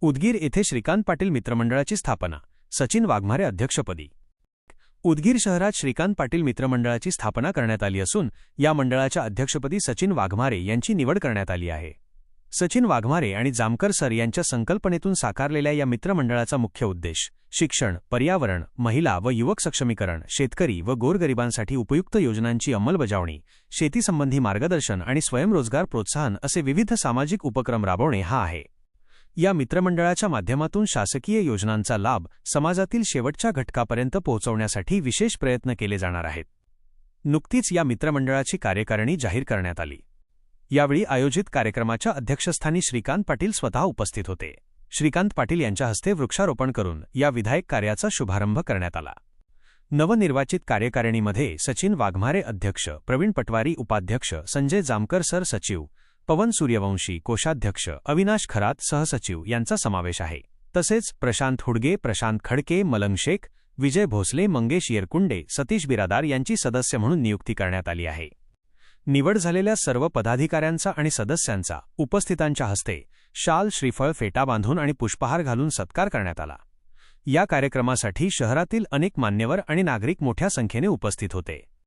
उदगीर येथे श्रीकांत पाटील मित्रमंडळाची स्थापना. सचिन वाघमारे अध्यक्षपदी. उदगीर शहरात श्रीकांत पाटील मित्रमंडळाची स्थापना करण्यात आली असून या मंडळाच्या अध्यक्षपदी सचिन वाघमारे यांची निवड करण्यात आली आहे. सचिन वाघमारे आणि जामकर सर यांच्या संकल्पनेतून साकारलेल्या या मित्रमंडळाचा मुख्य उद्देश शिक्षण पर्यावरण महिला व युवक सक्षमीकरण शेतकरी व गोरगरिबांसाठी उपयुक्त योजनांची अंमलबजावणी शेतीसंबंधी मार्गदर्शन आणि स्वयंरोजगार प्रोत्साहन असे विविध सामाजिक उपक्रम राबवणे हा आहे. या मित्रमंडळाच्या माध्यमातून शासकीय योजनांचा लाभ समाजातील शेवटच्या घटकापर्यंत पोहोचवण्यासाठी विशेष प्रयत्न केले जाणार आहेत. नुकतीच या मित्रमंडळाची कार्यकारिणी जाहीर करण्यात आली. यावेळी आयोजित कार्यक्रमाच्या अध्यक्षस्थानी श्रीकांत पाटील स्वतः उपस्थित होते. श्रीकांत पाटील यांच्या हस्ते वृक्षारोपण करून या विधायक कार्याचा शुभारंभ करण्यात आला. नवनिर्वाचित कार्यकारिणीमध्ये सचिन वाघमारे अध्यक्ष प्रवीण पटवारी उपाध्यक्ष संजय जामकर सर सचिव पवन सूर्यवंशी कोषाध्यक्ष अविनाश खरात सहसचिव यांचा समावेश आहे. तसेच प्रशांत हुडगे प्रशांत खडके मलंग शेख विजय भोसले मंगेश येरकुंडे सतीश बिरादार यांची सदस्य म्हणून नियुक्ती करण्यात आली आहे. निवड झालेल्या सर्व पदाधिकाऱ्यांचा आणि सदस्यांचा उपस्थितांच्या हस्ते शाल श्रीफळ फेटा बांधून आणि पुष्पहार घालून सत्कार करण्यात आला. या कार्यक्रमासाठी शहरातील अनेक मान्यवर आणि नागरिक मोठ्या संख्येने उपस्थित होते.